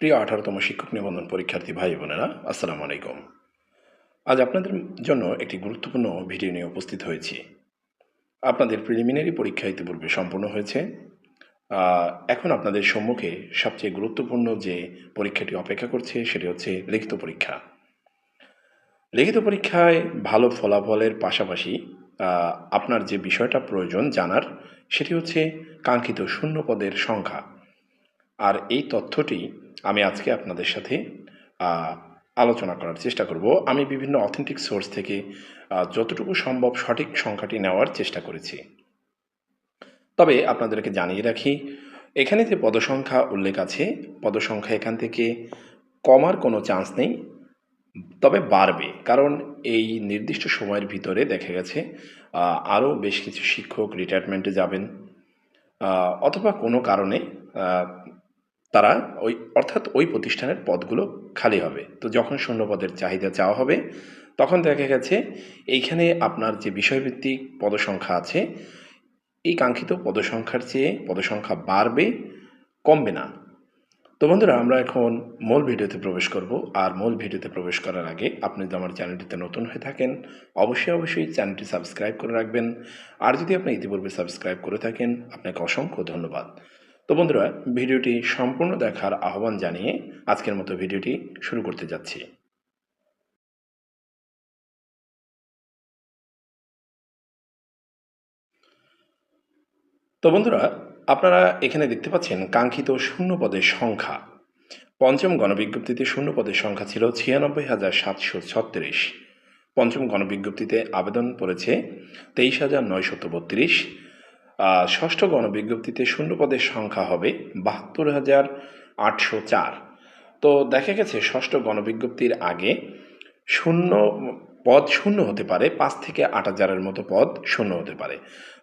প্রিয় আঠারোতম শিক্ষক নিবন্ধন পরীক্ষার্থী ভাই বোনেরা, আসসালামু আলাইকুম। আজ আপনাদের জন্য একটি গুরুত্বপূর্ণ ভিডিও নিয়ে উপস্থিত হয়েছি। আপনাদের প্রিলিমিনারি পরীক্ষা ইতিপূর্বে সম্পূর্ণ হয়েছে। এখন আপনাদের সম্মুখে সবচেয়ে গুরুত্বপূর্ণ যে পরীক্ষাটি অপেক্ষা করছে, সেটি হচ্ছে লিখিত পরীক্ষা। লিখিত পরীক্ষায় ভালো ফলাফলের পাশাপাশি আপনার যে বিষয়টা প্রয়োজন জানার, সেটি হচ্ছে কাঙ্ক্ষিত শূন্য পদের সংখ্যা। আর এই তথ্যটি আমি আজকে আপনাদের সাথে আলোচনা করার চেষ্টা করব। আমি বিভিন্ন অথেন্টিক সোর্স থেকে যতটুকু সম্ভব সঠিক সংখ্যাটি নেওয়ার চেষ্টা করেছি। তবে আপনাদেরকে জানিয়ে রাখি, এখানে যে পদসংখ্যা উল্লেখ আছে, পদসংখ্যা এখান থেকে কমার কোনো চান্স নেই, তবে বাড়বে। কারণ এই নির্দিষ্ট সময়ের ভিতরে দেখা গেছে আরও বেশ কিছু শিক্ষক রিটায়ারমেন্টে যাবেন অথবা কোনো কারণে তারা ওই, অর্থাৎ ওই প্রতিষ্ঠানের পদগুলো খালি হবে। তো যখন শূন্য পদের চাহিদা চাওয়া হবে, তখন দেখা গেছে এইখানে আপনার যে বিষয়ভিত্তিক পদসংখ্যা আছে, এই কাঙ্ক্ষিত পদসংখ্যার চেয়ে পদসংখ্যা বাড়বে, কমবে না। তো বন্ধুরা, আমরা এখন মূল ভিডিওতে প্রবেশ করব। আর মূল ভিডিওতে প্রবেশ করার আগে আপনি যদি আমার চ্যানেলটিতে নতুন হয়ে থাকেন, অবশ্যই অবশ্যই চ্যানেলটি সাবস্ক্রাইব করে রাখবেন। আর যদি আপনি ইতিপূর্বে সাবস্ক্রাইব করে থাকেন, আপনাকে অসংখ্য ধন্যবাদ। তো বন্ধুরা, ভিডিওটি সম্পূর্ণ দেখার আহ্বান জানিয়ে আজকের মতো ভিডিওটি শুরু করতে যাচ্ছি। তো বন্ধুরা, আপনারা এখানে দেখতে পাচ্ছেন কাঙ্ক্ষিত শূন্য পদের সংখ্যা। পঞ্চম গণবিজ্ঞপ্তিতে শূন্য পদের সংখ্যা ছিল ছিয়ানব্বই হাজার সাতশো ছত্রিশ। পঞ্চম গণবিজ্ঞপ্তিতে আবেদন পড়েছে তেইশ হাজার নয়শত বত্রিশ। ষষ্ঠ গণবিজ্ঞপ্তিতে শূন্য পদের সংখ্যা হবে বাহাত্তর হাজার আটশো চার। তো দেখা গেছে, ষষ্ঠ গণবিজ্ঞপ্তির আগে শূন্য পদ শূন্য হতে পারে, পাঁচ থেকে আট হাজারের মতো পদ শূন্য হতে পারে।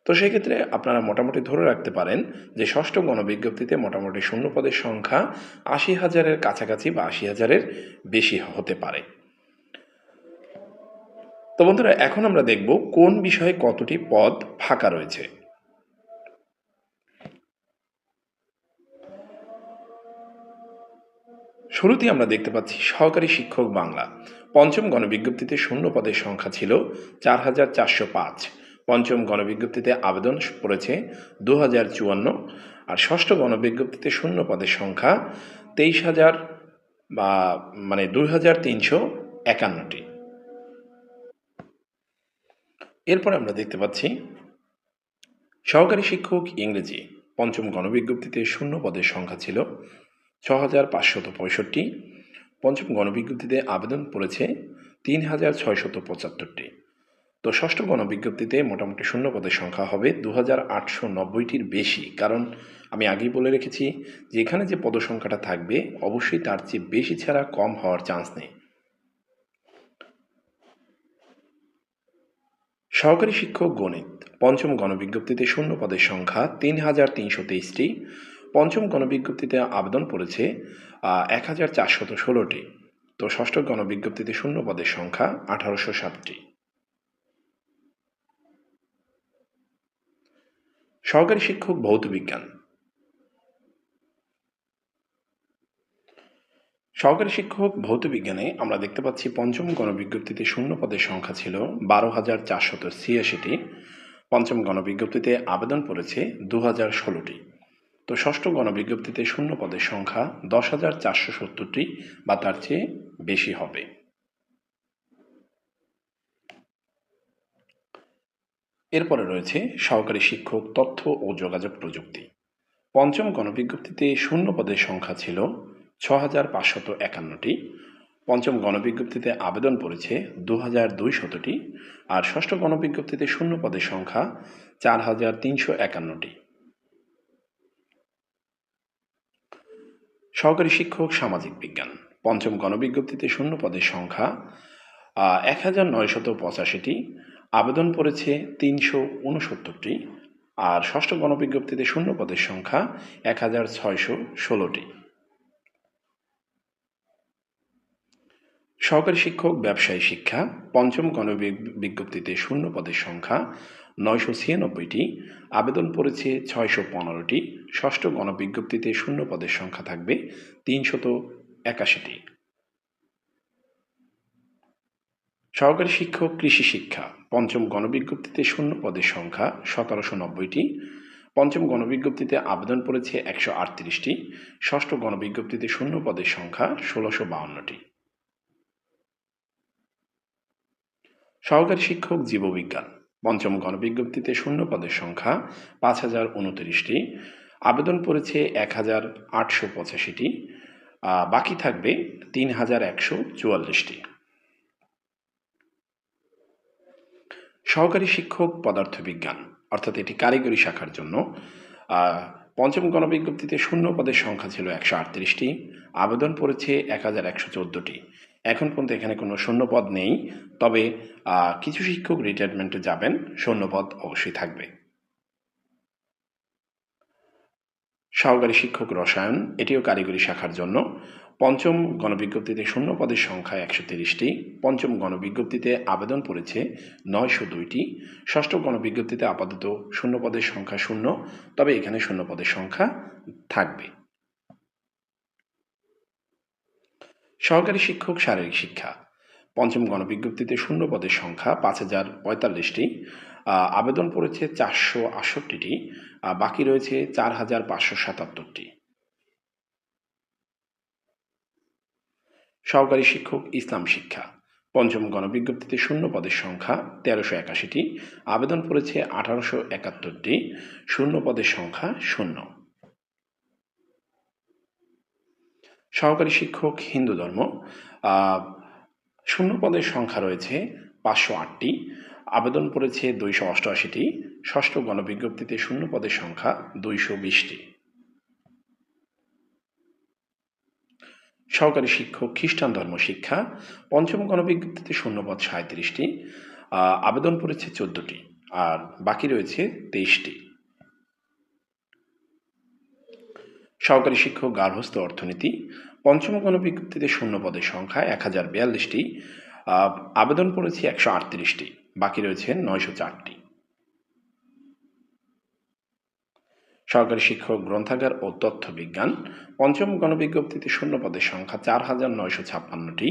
তো সেক্ষেত্রে আপনারা মোটামুটি ধরে রাখতে পারেন যে ষষ্ঠ গণবিজ্ঞপ্তিতে মোটামুটি শূন্য পদের সংখ্যা আশি হাজারের কাছাকাছি বা আশি হাজারের বেশি হতে পারে। তো বন্ধুরা, এখন আমরা দেখব কোন বিষয়ে কতটি পদ ফাঁকা রয়েছে। শুরুতেই আমরা দেখতে পাচ্ছি সহকারী শিক্ষক বাংলা। পঞ্চম গণবিজ্ঞপ্তিতে শূন্য পদের সংখ্যা ছিল চার হাজার চারশো পাঁচ। পঞ্চম গণবিজ্ঞপ্তিতে আবেদন পড়েছে দু হাজার চুয়ান্ন। আর ষষ্ঠ গণবিজ্ঞপ্তিতে শূন্য পদের সংখ্যা তেইশ হাজার বা মানে দুই হাজার তিনশো একান্নটি। এরপর আমরা দেখতে পাচ্ছি সহকারী শিক্ষক ইংরেজি। পঞ্চম গণবিজ্ঞপ্তিতে শূন্য পদের সংখ্যা ছিল ছ হাজার পাঁচশত পঁয়ষট্টি পঞ্চম গণবিজ্ঞপ্তিতে আবেদন পড়েছে তিন হাজার ছয়শত পঁচাত্তরটি। তো ষষ্ঠ গণবিজ্ঞপ্তিতে মোটামুটি শূন্য পদের সংখ্যা হবে দু হাজার আটশো নব্বইটির বেশি। কারণ আমি আগেই বলে রেখেছি যে এখানে যে পদসংখ্যাটা থাকবে, অবশ্যই তার চেয়ে বেশি ছাড়া কম হওয়ার চান্স নেই। সহকারী শিক্ষক গণিত। পঞ্চম গণবিজ্ঞপ্তিতে শূন্য পদের সংখ্যা তিন হাজার তিনশো তেইশটি। পঞ্চম গণবিজ্ঞপ্তিতে আবেদন পড়েছে এক হাজার চারশত ষোলোটি। তো ষষ্ঠ গণবিজ্ঞপ্তিতে শূন্য পদের সংখ্যা আঠারোশো সাতটি সহকারী শিক্ষক ভৌত বিজ্ঞান। সহকারী শিক্ষক ভৌত বিজ্ঞানে আমরা দেখতে পাচ্ছি পঞ্চম গণবিজ্ঞপ্তিতে শূন্য পদের সংখ্যা ছিল বারো হাজার চারশত ছিয়াশিটি। পঞ্চম গণবিজ্ঞপ্তিতে আবেদন পড়েছে দু হাজার ষোলোটি। তো ষষ্ঠ গণবিজ্ঞপ্তিতে শূন্য পদের সংখ্যা দশ হাজার চারশো সত্তরটি বা তার চেয়ে বেশি হবে। এরপরে রয়েছে সহকারী শিক্ষক, তথ্য ও যোগাযোগ প্রযুক্তি। পঞ্চম গণবিজ্ঞপ্তিতে শূন্য পদের সংখ্যা ছিল ছ হাজার পাঁচশত একান্নটি। পঞ্চম গণবিজ্ঞপ্তিতে আবেদন পড়েছে দু হাজার দুই শতটি আর ষষ্ঠ গণবিজ্ঞপ্তিতে শূন্য পদের সংখ্যা চার হাজার তিনশো একান্নটি। সহকারী শিক্ষক, সামাজিক বিজ্ঞান। পঞ্চম গণবিজ্ঞপ্তিতে শূন্য পদের সংখ্যা এক হাজার নয়শত পঁচাশিটি। আবেদন পড়েছে তিনশো উনসত্তরটি। আর ষষ্ঠ গণবিজ্ঞপ্তিতে শূন্য পদের সংখ্যা, এক হাজার ছয়শো ষোলোটি। সহকারী শিক্ষক, ব্যবসায়ী শিক্ষা। পঞ্চম গণবিজ্ঞপ্তিতে শূন্য পদের সংখ্যা নয়শো ছিয়ানব্বইটি আবেদন পড়েছে ছয়শো পনেরোটি, ষষ্ঠ গণবিজ্ঞপ্তিতে শূন্য পদের সংখ্যা থাকবে তিনশত একাশিটি। সহকারী শিক্ষক কৃষি শিক্ষা, পঞ্চম গণবিজ্ঞপ্তিতে শূন্য পদের সংখ্যা সতেরোশো নব্বইটি, পঞ্চম গণবিজ্ঞপ্তিতে আবেদন পড়েছে একশো আটত্রিশটি, ষষ্ঠ গণবিজ্ঞপ্তিতে শূন্য পদের সংখ্যা ষোলোশো বাউন্নটি। সহকারী শিক্ষক জীববিজ্ঞান পঞ্চম গণবিজ্ঞপ্তিতে শূন্য পদের সংখ্যা পাঁচ হাজার উনত্রিশটি। আবেদন পড়েছে এক হাজার আটশো পঁচাশিটি। বাকি থাকবে তিন হাজার একশো চুয়াল্লিশটি। সহকারী শিক্ষক পদার্থবিজ্ঞান, অর্থাৎ এটি কারিগরি শাখার জন্য। পঞ্চম গণবিজ্ঞপ্তিতে শূন্য পদের সংখ্যা ছিল একশো আটত্রিশটি। আবেদন পড়েছে এক হাজার একশো চোদ্দোটি। এখন পর্যন্ত এখানে কোনো শূন্যপদ নেই, তবে কিছু শিক্ষক রিটায়ারমেন্টে যাবেন, শূন্যপদ অবশ্যই থাকবে। সহকারী শিক্ষক রসায়ন, এটিও কারিগরি শাখার জন্য। পঞ্চম গণবিজ্ঞপ্তিতে শূন্য পদের সংখ্যা একশো তিরিশটি, পঞ্চম গণবিজ্ঞপ্তিতে আবেদন পড়েছে নয়শো দুইটি, ষষ্ঠ গণবিজ্ঞপ্তিতে আপাতত শূন্য পদের সংখ্যা শূন্য, তবে এখানে শূন্য পদের সংখ্যা থাকবে। সহকারী শিক্ষক শারীরিক শিক্ষা। পঞ্চম গণবিজ্ঞপ্তিতে শূন্য পদের সংখ্যা পাঁচ হাজার পঁয়তাল্লিশটি। আবেদন পড়েছে চারশো আটষট্টিটি। বাকি রয়েছে চার হাজার পাঁচশো সাতাত্তরটি। সহকারী শিক্ষক ইসলাম শিক্ষা। পঞ্চম গণবিজ্ঞপ্তিতে শূন্য পদের সংখ্যা তেরোশো একাশিটি। আবেদন পড়েছে আঠারোশো একাত্তরটি। শূন্য পদের সংখ্যা শূন্য। সহকারী শিক্ষক হিন্দু ধর্ম শূন্য পদের সংখ্যা রয়েছে পাঁচশো আটটি, আবেদন পড়েছে দুইশো অষ্টআশিটি, ষষ্ঠ গণবিজ্ঞপ্তিতে শূন্য পদের সংখ্যা দুইশো বিশটি। সহকারী শিক্ষক খ্রিস্টান ধর্ম শিক্ষা, পঞ্চম গণবিজ্ঞপ্তিতে শূন্যপদ সাঁত্রিশটি আবেদন পড়েছে চোদ্দটি, আর বাকি রয়েছে তেইশটি। সহকারী শিক্ষক, গার্হস্থ্য, অর্থনীতি, পঞ্চম গণবিজ্ঞপ্তিতে শূন্য পদের সংখ্যা এক হাজার বিয়াল্লিশটি আবেদন পড়েছে একশো আটত্রিশটি, বাকি রয়েছে নয়শো চারটি। সহকারী শিক্ষক, গ্রন্থাগার ও তথ্য বিজ্ঞান, পঞ্চম গণবিজ্ঞপ্তিতে শূন্য পদের সংখ্যা চার হাজার নয়শো ছাপ্পান্নটি,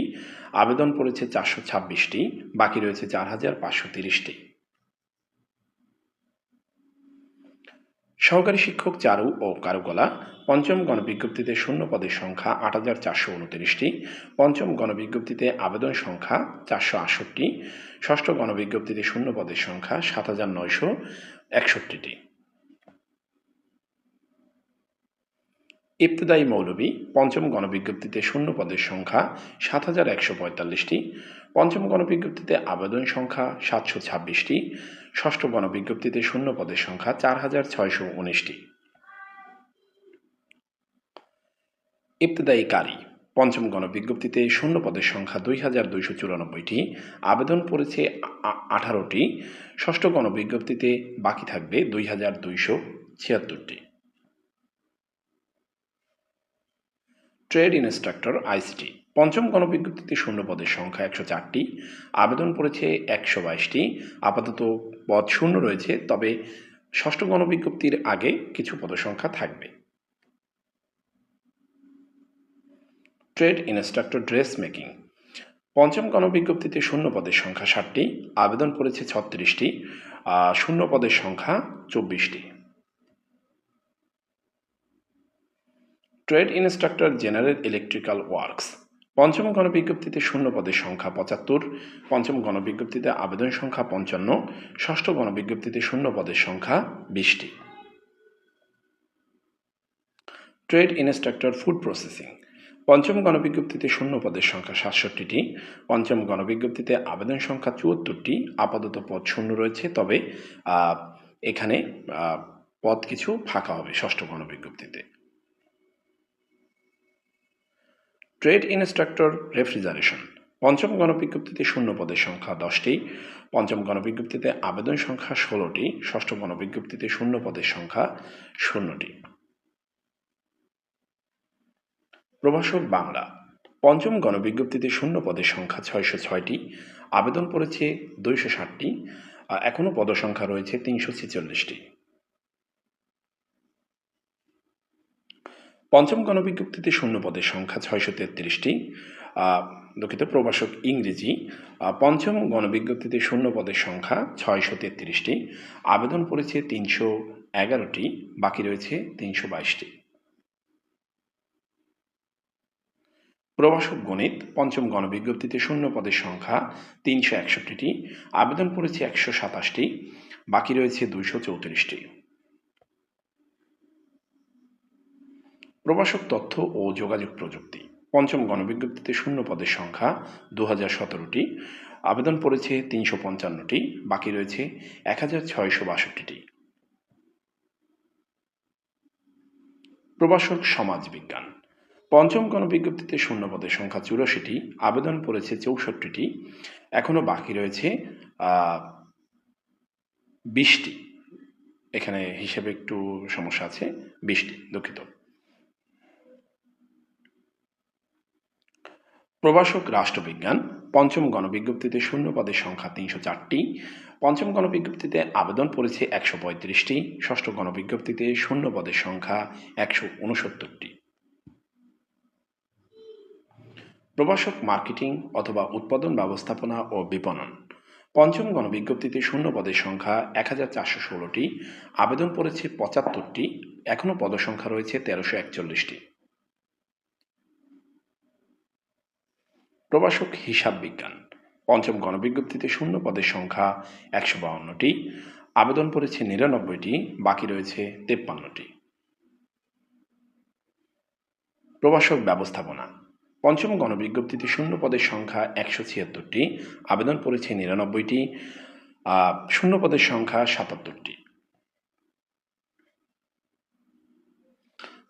আবেদন পড়েছে চারশো ছাব্বিশটি, বাকি রয়েছে চার হাজার পাঁচশো তিরিশটি। সহকারী শিক্ষক চারু ও কারুকলা, পঞ্চম গণবিজ্ঞপ্তিতে শূন্য পদের সংখ্যা আট হাজার চারশো উনত্রিশটি, পঞ্চম গণবিজ্ঞপ্তিতে আবেদন সংখ্যা চারশো আটষট্টি, ষষ্ঠ গণবিজ্ঞপ্তিতে শূন্য পদের সংখ্যা সাত হাজার নয়শো একষট্টিটি। ইবতদায়ী মৌলবী পঞ্চম গণবিজ্ঞপ্তিতে শূন্য পদের সংখ্যা সাত হাজার একশো পঁয়তাল্লিশটি, পঞ্চম গণবিজ্ঞপ্তিতে আবেদন সংখ্যা সাতশো ছাব্বিশটি, ষষ্ঠ গণবিজ্ঞপ্তিতে শূন্য পদের সংখ্যা চার হাজার ছয়শো উনিশটি। ইবতদায়ী কারি পঞ্চম গণবিজ্ঞপ্তিতে শূন্য পদের সংখ্যা দুই হাজার দুইশো চুরানব্বইটি, আবেদন পড়েছে আঠারোটি ষষ্ঠ গণবিজ্ঞপ্তিতে বাকি থাকবে দুই হাজার দুইশো ছিয়াত্তরটি। Trade instructor ICT. পঞ্চম গণবিজ্ঞপ্তিতে শূন্য পদের সংখ্যা একশো চারটি, আবেদন পড়েছে একশো বাইশটি, আপাতত পদ শূন্য রয়েছে, তবে ষষ্ঠ গণবিজ্ঞপ্তির আগে কিছু পদসংখ্যা থাকবে। Trade instructor dress making. পঞ্চম গণবিজ্ঞপ্তিতে শূন্য পদের সংখ্যা ষাটটি, আবেদন পড়েছে ছত্রিশটি শূন্য পদের সংখ্যা চব্বিশটি। Trade instructor general electrical works. পঞ্চম গণবিজ্ঞপ্তিতে শূন্য পদের সংখ্যা পঁচাত্তর, পঞ্চম গণবিজ্ঞপ্তিতে আবেদন সংখ্যা পঞ্চান্ন, ষষ্ঠ গণবিজ্ঞপ্তিতে শূন্য পদের সংখ্যা বিশটি। Trade instructor food processing. পঞ্চম গণবিজ্ঞপ্তিতে শূন্য পদের সংখ্যা সাতষট্টিটি, পঞ্চম গণবিজ্ঞপ্তিতে আবেদন সংখ্যা চুয়াত্তরটি, আপাতত পদ শূন্য রয়েছে, তবে এখানে পদ কিছু ফাঁকা হবে ষষ্ঠ গণবিজ্ঞপ্তিতে। Trade instructor refrigeration. পঞ্চম গণবিজ্ঞপ্তিতে শূন্য পদের সংখ্যা দশটি। পঞ্চম গণবিজ্ঞপ্তিতে আবেদন সংখ্যা ষোলোটি। ষষ্ঠ গণবিজ্ঞপ্তিতে শূন্য পদের সংখ্যা শূন্যটি। প্রভাষক বাংলা। পঞ্চম গণবিজ্ঞপ্তিতে শূন্য পদের সংখ্যা ছয়শো ছয়টি। আবেদন পড়েছে দুইশো ষাটটি। এখনও পদসংখ্যা রয়েছে তিনশো ছেচল্লিশটি। পঞ্চম গণবিজ্ঞপ্তিতে শূন্য পদের সংখ্যা ছয়শো তেত্রিশটি। দুঃখিত প্রবাসক ইংরেজি। পঞ্চম গণবিজ্ঞপ্তিতে শূন্য পদের সংখ্যা ছয়শো তেত্রিশটি। আবেদন পড়েছে তিনশো এগারোটি, বাকি রয়েছে তিনশো বাইশটি। প্রবাসক গণিত, পঞ্চম গণবিজ্ঞপ্তিতে শূন্য পদের সংখ্যা তিনশো একষট্টিটি। আবেদন পড়েছে একশো সাতাশটি, বাকি রয়েছে দুইশো চৌত্রিশটি। প্রবাসক তথ্য ও যোগাযোগ প্রযুক্তি। পঞ্চম গণবিজ্ঞপ্তিতে শূন্য পদের সংখ্যা দু হাজার সতেরোটি। আবেদন পড়েছে তিনশো পঞ্চান্নটি। বাকি রয়েছে এক হাজার ছয়শো বাষট্টিটি। প্রবাসক সমাজবিজ্ঞান পঞ্চম গণবিজ্ঞপ্তিতে শূন্য পদের সংখ্যা চুরাশিটি। আবেদন পড়েছে চৌষট্টিটি। এখনও বাকি রয়েছে বিশটি। এখানে হিসেবে একটু সমস্যা আছে, বিশটি দুঃখিত। প্রবাসক রাষ্ট্রবিজ্ঞান, পঞ্চম গণবিজ্ঞপ্তিতে শূন্য পদের সংখ্যা তিনশো চারটি, পঞ্চম গণবিজ্ঞপ্তিতে আবেদন পড়েছে একশো পঁয়ত্রিশটি, ষষ্ঠ গণবিজ্ঞপ্তিতে শূন্য পদের সংখ্যা একশো উনসত্তরটি। প্রবাসক মার্কেটিং অথবা উৎপাদন ব্যবস্থাপনা ও বিপণন। পঞ্চম গণবিজ্ঞপ্তিতে শূন্য পদের সংখ্যা এক হাজার চারশো ষোলোটি, আবেদন পড়েছে পঁচাত্তরটি এখনও পদসংখ্যা রয়েছে তেরোশো একচল্লিশটি। প্রবাসক হিসাব বিজ্ঞান। পঞ্চম গণবিজ্ঞপ্তিতে শূন্য পদের সংখ্যা একশো বাউন্নটি। আবেদন পড়েছে নিরানব্বইটি, বাকি রয়েছে তেপ্পান্নটি। প্রবাসক ব্যবস্থাপনা। পঞ্চম গণবিজ্ঞপ্তিতে শূন্য পদের সংখ্যা একশো ছিয়াত্তরটি, আবেদন পড়েছে নিরানব্বইটি শূন্য পদের সংখ্যা সাতাত্তরটি।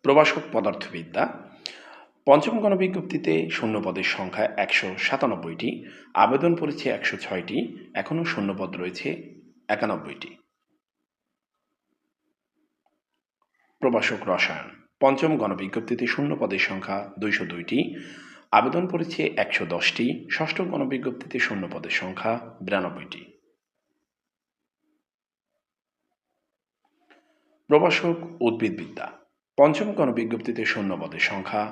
প্রবাসক পদার্থবিদ্যা। পঞ্চম গণবিজ্ঞপ্তিতে শূন্য পদের সংখ্যা একশো সাতানব্বইটি, আবেদন পড়েছে একশো ছয়টি, এখনও শূন্যপদ রয়েছে একানব্বইটি। প্রবাসক রসায়ন, পঞ্চম গণবিজ্ঞপ্তিতে শূন্য পদের সংখ্যা দুইশো দুইটি, আবেদন পড়েছে একশো দশটি, ষষ্ঠ গণবিজ্ঞপ্তিতে শূন্য পদের সংখ্যা বিরানব্বইটি। প্রবাসক উদ্ভিদবিদ্যা, পঞ্চম গণবিজ্ঞপ্তিতে শূন্য পদের সংখ্যা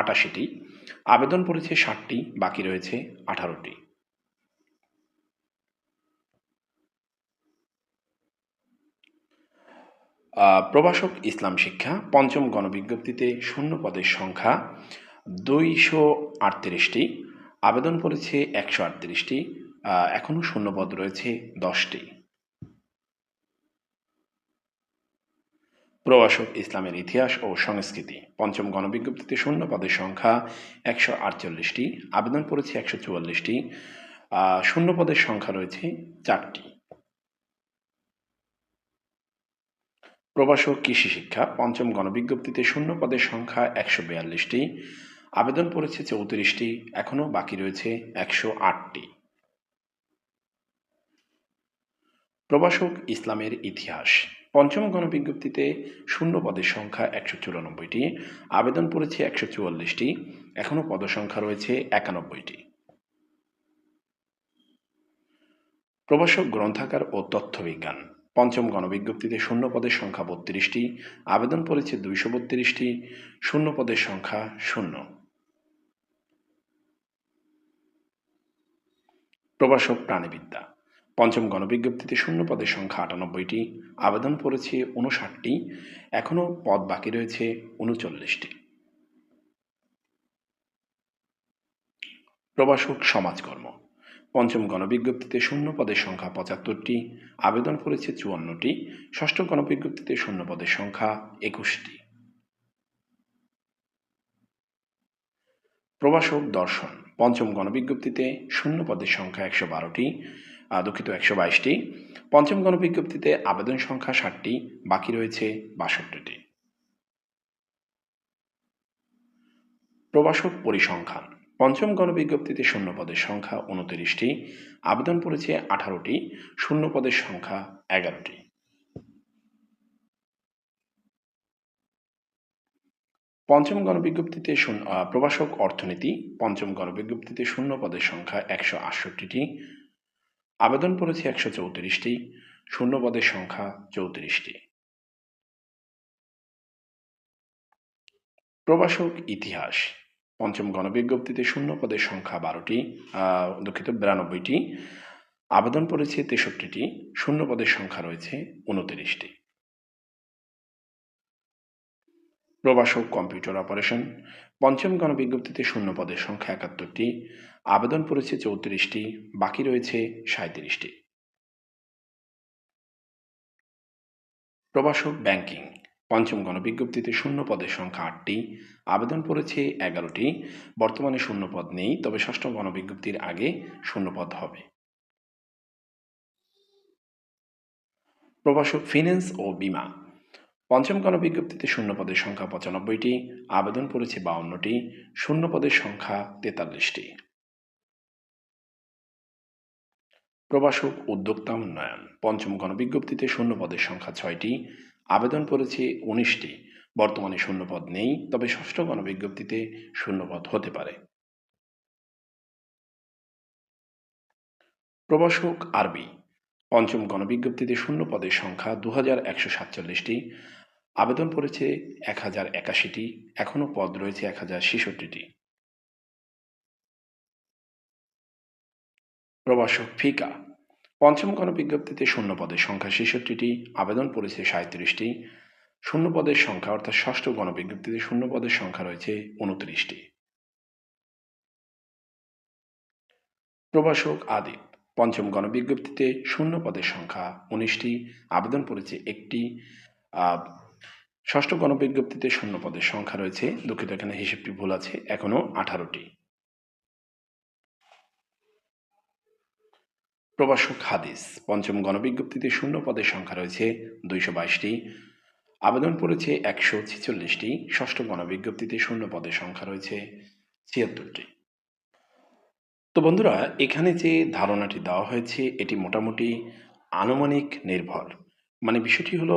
আটাশিটি। আবেদন পড়েছে ষাটটি, বাকি রয়েছে আঠারোটি। প্রবাসক ইসলাম শিক্ষা, পঞ্চম গণবিজ্ঞপ্তিতে শূন্য পদের সংখ্যা দুইশো আটত্রিশটি, আবেদন পড়েছে একশো আটত্রিশটি এখনও শূন্যপদ রয়েছে দশটি। প্রবাসক ইসলামের ইতিহাস ও সংস্কৃতি। পঞ্চম গণবিজ্ঞপ্তিতে শূন্য পদের সংখ্যা একশো আটচল্লিশটি, আবেদন পড়েছে একশো চুয়াল্লিশটি শূন্য পদের সংখ্যা রয়েছে চারটি। প্রবাসক কৃষি শিক্ষা, পঞ্চম গণবিজ্ঞপ্তিতে শূন্য পদের সংখ্যা একশো বিয়াল্লিশটি, আবেদন পড়েছে চৌত্রিশটি এখনও বাকি রয়েছে একশো আটটি। প্রবাসক ইসলামের ইতিহাস। পঞ্চম গণবিজ্ঞপ্তিতে শূন্য পদের সংখ্যা একশো চুরানব্বইটি, আবেদন পড়েছে একশো চুয়াল্লিশটি, এখনও পদসংখ্যা রয়েছে একানব্বইটি। প্রবাসক গ্রন্থাগার ও তথ্যবিজ্ঞান, পঞ্চম গণবিজ্ঞপ্তিতে শূন্য পদের সংখ্যা বত্রিশটি, আবেদন পড়েছে দুইশো বত্রিশটি শূন্য পদের সংখ্যা শূন্য। প্রবাসক প্রাণীবিদ্যা পঞ্চম গণবিজ্ঞপ্তিতে শূন্য পদের সংখ্যা আটানব্বইটি, আবেদন পড়েছে উনষাটটি এখনও পদ বাকি রয়েছে উনচল্লিশটি প্রবাসক সমাজকর্ম। পঞ্চম গণবিজ্ঞপ্তিতে শূন্য পদের সংখ্যা পঁচাত্তরটি, আবেদন করেছে চুয়ান্নটি, ষষ্ঠ গণবিজ্ঞপ্তিতে শূন্য পদের সংখ্যা একুশটি। প্রবাসক দর্শন। পঞ্চম গণবিজ্ঞপ্তিতে শূন্য পদের সংখ্যা একশো বারোটি দুঃখিত, একশো বাইশটি। পঞ্চম গণবিজ্ঞপ্তিতে আবেদন সংখ্যা ষাটটি, বাকি রয়েছে বাষট্টিটি। প্রবাসক পরিসংখ্যান। পঞ্চম গণবিজ্ঞপ্তিতে শূন্য পদের সংখ্যা উনতিরিশটি আবেদন পড়েছে আঠারোটি শূন্য পদের সংখ্যা এগারোটি। পঞ্চম গণবিজ্ঞপ্তিতে প্রবাসক অর্থনীতি। পঞ্চম গণবিজ্ঞপ্তিতে শূন্য পদের সংখ্যা একশো আটষট্টিটি আবেদন পড়েছে একশো চৌত্রিশটি শূন্য পদের সংখ্যা চৌত্রিশটি। প্রবাসক ইতিহাস, পঞ্চম গণবিজ্ঞপ্তিতে শূন্য পদের সংখ্যা বারোটি দুঃখিত, বিরানব্বইটি। আবেদন পড়েছে তেষট্টিটি শূন্য পদের সংখ্যা রয়েছে উনতিরিশটি প্রবাসক কম্পিউটার অপারেশন, পঞ্চম গণবিজ্ঞপ্তিতে শূন্য পদের সংখ্যা একাত্তরটি আবেদন পড়েছে চৌত্রিশটি, বাকি রয়েছে সাঁত্রিশটি প্রবাসক ব্যাংকিং, পঞ্চম গণবিজ্ঞপ্তিতে শূন্য পদের সংখ্যা আটটি, আবেদন পড়েছে এগারোটি, বর্তমানে শূন্য পদ নেই, তবে ষষ্ঠ গণবিজ্ঞপ্তির আগে শূন্য পদ হবে। প্রবাসক ফিন্যান্স ও বিমা, পঞ্চম গণবিজ্ঞপ্তিতে শূন্য পদের সংখ্যা পঁচানব্বইটি, আবেদন পড়েছে বাউন্নটি, শূন্য পদের সংখ্যা তেতাল্লিশটি। প্রবাসক উদ্যোক্তা উন্নয়ন। পঞ্চম গণবিজ্ঞপ্তিতে শূন্য পদের সংখ্যা ছয়টি, আবেদন করেছে উনিশটি। বর্তমানে শূন্যপদ নেই, তবে ষষ্ঠ গণবিজ্ঞপ্তিতে শূন্যপদ হতে পারে। প্রবাসক আরবি। পঞ্চম গণবিজ্ঞপ্তিতে শূন্য পদের সংখ্যা দু হাজার একশো সাতচল্লিশটি, আবেদন পড়েছে এক হাজার একাশিটি, এখনও পদ রয়েছে এক হাজার ছেষট্টিটি। প্রবাসক ফিকা। পঞ্চম গণবিজ্ঞপ্তিতে শূন্য পদের সংখ্যা ছেষট্টিটি, আবেদন পড়েছে সাঁত্রিশটি শূন্য পদের সংখ্যা, অর্থাৎ ষষ্ঠ গণবিজ্ঞপ্তিতে শূন্য পদের সংখ্যা রয়েছে উনত্রিশটি। প্রবাসক আদিত পঞ্চম গণবিজ্ঞপ্তিতে শূন্য পদের সংখ্যা উনিশটি, আবেদন পড়েছে একটি। ষষ্ঠ গণবিজ্ঞপ্তিতে শূন্য পদের সংখ্যা রয়েছে, দুঃখিত, এখানে হিসেবটি ভুল আছে, এখনও আঠারোটি। প্রবাসক হাদিস, পঞ্চম গণবিজ্ঞপ্তিতে শূন্য পদের সংখ্যা রয়েছে দুইশো বাইশটি। আবেদন পড়েছে একশো ছেচল্লিশটি। ষষ্ঠ গণবিজ্ঞপ্তিতে শূন্য পদের সংখ্যা রয়েছে ছিয়াত্তরটি। তো বন্ধুরা, এখানে যে ধারণাটি দেওয়া হয়েছে, এটি মোটামুটি আনুমানিক নির্ভর। মানে বিষয়টি হলো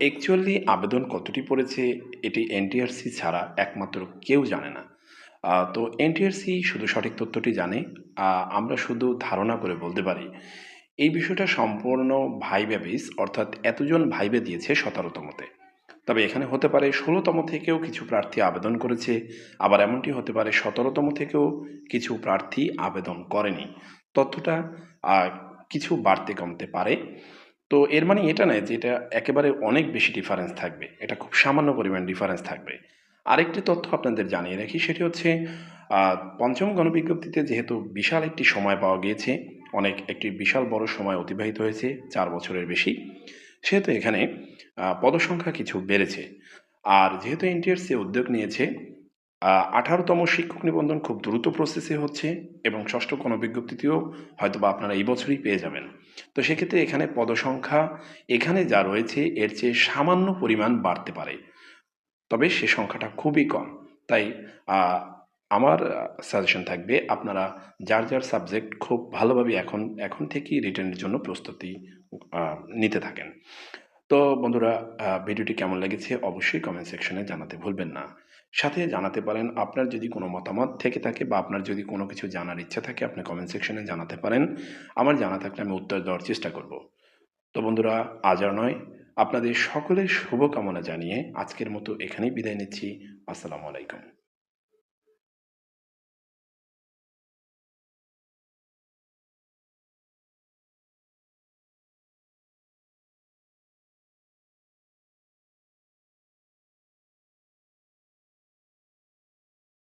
অ্যাকচুয়ালি আবেদন কতটি পড়েছে, এটি এনটিআরসি ছাড়া একমাত্র কেউ জানে না। তো এনটিআরসি শুধু সঠিক তথ্যটি জানে আমরা শুধু ধারণা করে বলতে পারি। এই বিষয়টা সম্পূর্ণ ভাইবে বেস, অর্থাৎ এতজন ভাইবে দিয়েছে সতেরোতমতে তবে এখানে হতে পারে ষোলোতম থেকেও কিছু প্রার্থী আবেদন করেছে, আবার এমনটি হতে পারে সতেরোতম থেকেও কিছু প্রার্থী আবেদন করেনি। তথ্যটা কিছু বাড়তে কমতে পারে। তো এর মানে এটা নয় যে এটা একেবারে অনেক বেশি ডিফারেন্স থাকবে। এটা খুব সামান্য পরিমাণ ডিফারেন্স থাকবে। আরেকটি তথ্য আপনাদের জানিয়ে রাখি, সেটি হচ্ছে পঞ্চম গণবিজ্ঞপ্তিতে যেহেতু বিশাল একটি সময় পাওয়া গিয়েছে, অনেক একটি বিশাল বড় সময় অতিবাহিত হয়েছে, চার বছরের বেশি, সেহেতু এখানে পদসংখ্যা কিছু বেড়েছে। আর যেহেতু এনটিআরসি উদ্যোগ নিয়েছে আঠারোতম শিক্ষক নিবন্ধন খুব দ্রুত প্রসেসে হচ্ছে এবং ষষ্ঠ কোনো বিজ্ঞপ্তিতেও হয়তো বা আপনারা এই বছরই পেয়ে যাবেন। তো সেক্ষেত্রে এখানে পদসংখ্যা, এখানে যা রয়েছে, এর চেয়ে সামান্য পরিমাণ বাড়তে পারে। তবে সে সংখ্যাটা খুবই কম। তাই আমার সাজেশন থাকবে আপনারা যার যার সাবজেক্ট খুব ভালোভাবে এখন এখন থেকেই রিটার্নের জন্য প্রস্তুতি নিতে থাকেন। তো বন্ধুরা ভিডিওটি কেমন লেগেছে অবশ্যই কমেন্ট সেকশনে জানাতে ভুলবেন না। সাথে জানাতে পারেন আপনার যদি কোনো মতামত থেকে থাকে বা আপনার যদি কোনো কিছু জানার ইচ্ছা থাকে আপনি কমেন্ট সেকশনে জানাতে পারেন। আমার জানা থাকলে আমি উত্তর দেওয়ার চেষ্টা করব। তো বন্ধুরা, আজ আর নয়। আপনাদের সকলের শুভকামনা জানিয়ে আজকের মতো এখানেই বিদায় নিচ্ছি। আসসালামু আলাইকুম।